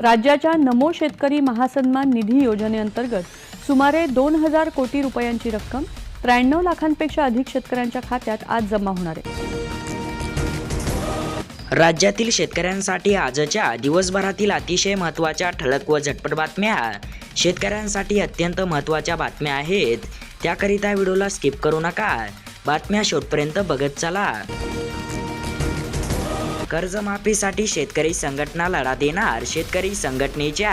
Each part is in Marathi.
राज्याच्या नमो शेतकरी महासन्मान निधी योजनेअंतर्गत सुमारे दोन हजार कोटी रुपयांची रक्कम त्र्याण्णव लाखांपेक्षा अधिक शेतकऱ्यांच्या खात्यात आज जमा होणार आहे. राज्यातील शेतकऱ्यांसाठी आजच्या दिवसभरातील अतिशय महत्त्वाच्या ठळक व झटपट बातम्या शेतकऱ्यांसाठी अत्यंत महत्त्वाच्या बातम्या आहेत. त्याकरिता व्हिडिओला स्किप करू नका. बातम्या शेवटपर्यंत बघत चला. कर्जमाफीसाठी शेतकरी संघटना लढा देणार. शेतकरी संघटनेच्या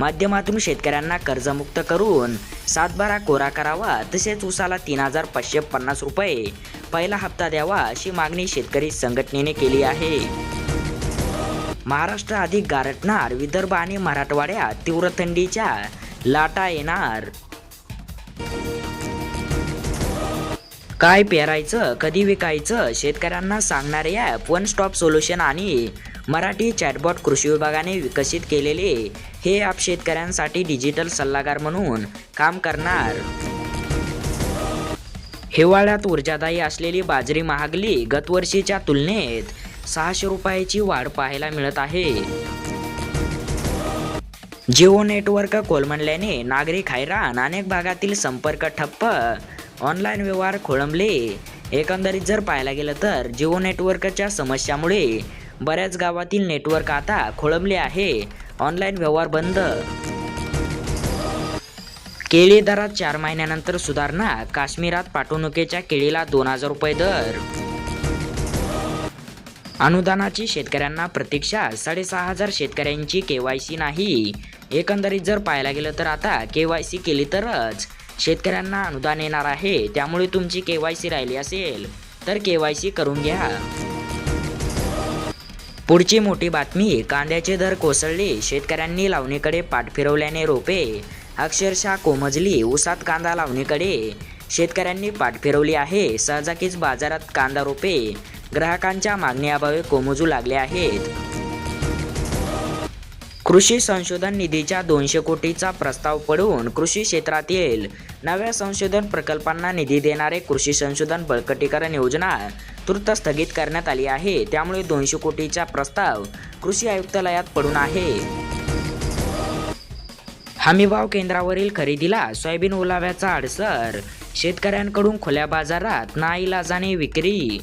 माध्यमातून शेतकऱ्यांना कर्जमुक्त करून सातबारा कोरा करावा. तसेच उसाला तीन हजार पाचशे पन्नास रुपये पहिला हप्ता द्यावा अशी मागणी शेतकरी संघटनेने केली आहे. महाराष्ट्र अधिक गारटणार. विदर्भ आणि मराठवाड्यात तीव्र थंडीच्या लाटा येणार. काय पेरायचं कधी विकायचं शेतकऱ्यांना सांगणारे ॲप वन स्टॉप सोल्युशन आणि मराठी चॅटबॉट कृषी विभागाने विकसित केलेले हे ॲप शेतकऱ्यांसाठी डिजिटल सल्लागार म्हणून काम करणार. हिवाळ्यात ऊर्जादायी असलेली बाजरी महागली गतवर्षीच्या तुलनेत सहाशे रुपयाची वाढ पाहायला मिळत आहे. जिओ नेटवर्क कोलमडल्याने नागरिक हैराण अनेक भागातील संपर्क ठप्प ऑनलाईन व्यवहार खोळंबले. एकंदरीत जर पाहायला गेलं तर जिओ नेटवर्कच्या समस्यामुळे बऱ्याच गावातील नेटवर्क आता खोळंबले आहे. ऑनलाईन व्यवहार बंद. केळी दरात चार महिन्यानंतर सुधारणा. काश्मीरात पाठवणुकीच्या केळीला दोन हजार रुपये दर. अनुदानाची शेतकऱ्यांना प्रतीक्षा. साडेसहा हजार शेतकऱ्यांची केवायसी नाही. एकंदरीत जर पाहायला गेलं तर आता केवायसी केली तरच. शेतकऱ्यांना अनुदान येणार आहे. त्यामुळे तुमची केवायसी राहिली असेल तर केवायसी करून घ्या. पुढची मोठी बातमी कांद्याचे दर कोसळले. शेतकऱ्यांनी लावणीकडे पाठ फिरवल्याने रोपे अक्षरशः कोमजली उसात कांदा लावणीकडे. शेतकऱ्यांनी पाठ फिरवली आहे. सहजाकीच बाजारात कांदा रोपे ग्राहकांच्या मागणीअभावी कोमजू लागले आहेत. कृषी संशोधन निधीच्या दोनशे कोटीचा प्रस्ताव पडून कृषी क्षेत्रातील नव्या संशोधन प्रकल्पांना निधी देणारे कृषी संशोधन बळकटीकरण योजना तूर्त स्थगित करण्यात आली आहे. त्यामुळे दोनशे कोटीचा प्रस्ताव कृषी आयुक्तालयात पडून आहे. हमीभाव केंद्रावरील खरेदीला सोयाबीन ओलाव्याचा अडसर. शेतकऱ्यांकडून खुल्या बाजारात नाईलाजाने विक्री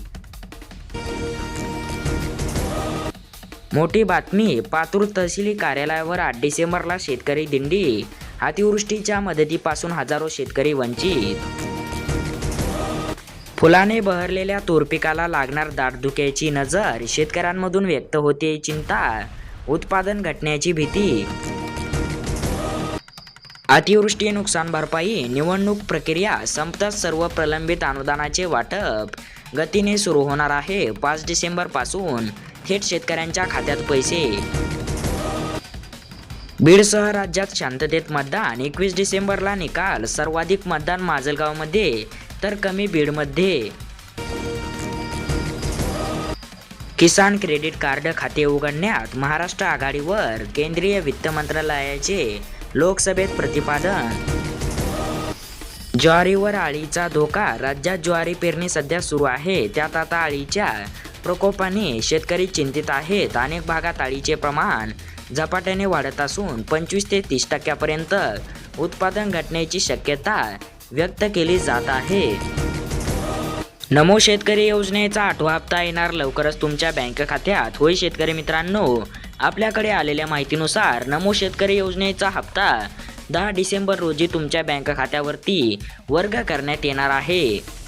मोठी बातमी पातूर तहसील कार्यालयावर आठ डिसेंबरला शेतकरी दिंडी अतिवृष्टीच्या मदतीपासून हजारो शेतकरी वंचित. फुलाने बहरलेल्या तूर पिकाला लागणार दाटधुक्याची नजर शेतकऱ्यांमधून व्यक्त होते चिंता उत्पादन घटण्याची भीती. अतिवृष्टी नुकसान भरपाई निवडणूक प्रक्रिया संपताच सर्व प्रलंबित अनुदानाचे वाटप गतीने सुरू होणार आहे पाच डिसेंबरपासून थेट शेतकऱ्यांच्या खात्यात पैसे. बीडसह राज्यात शांततेत मतदान. एकवीस डिसेंबरला निकाल. सर्वाधिक मतदान माजलगावमध्ये तर कमी बीडमध्ये. किसान क्रेडिट कार्ड खाते उघडण्यात महाराष्ट्र आघाडीवर केंद्रीय वित्त मंत्रालयाचे लोकसभेत प्रतिपादन. ज्वारीवर आळीचा धोका. राज्यात ज्वारी पेरणी सध्या सुरू आहे. त्यात आता आळीच्या प्रकोपाने शेतकरी चिंतित आहेत. अनेक भागात आळीचे प्रमाण झपाट्याने वाढत असून पंचवीस ते तीस टक्क्यापर्यंत उत्पादन घटण्याची शक्यता व्यक्त केली जात आहे. नमो शेतकरी योजनेचा आठवा हप्ता येणार लवकरच तुमच्या बँक खात्यात. होय शेतकरी मित्रांनो आपल्याकडे आलेल्या माहितीनुसार नमो शेतकरी योजनेचा हप्ता दहा डिसेंबर रोजी तुमच्या बँक खात्यावरती वर्ग करण्यात येणार आहे.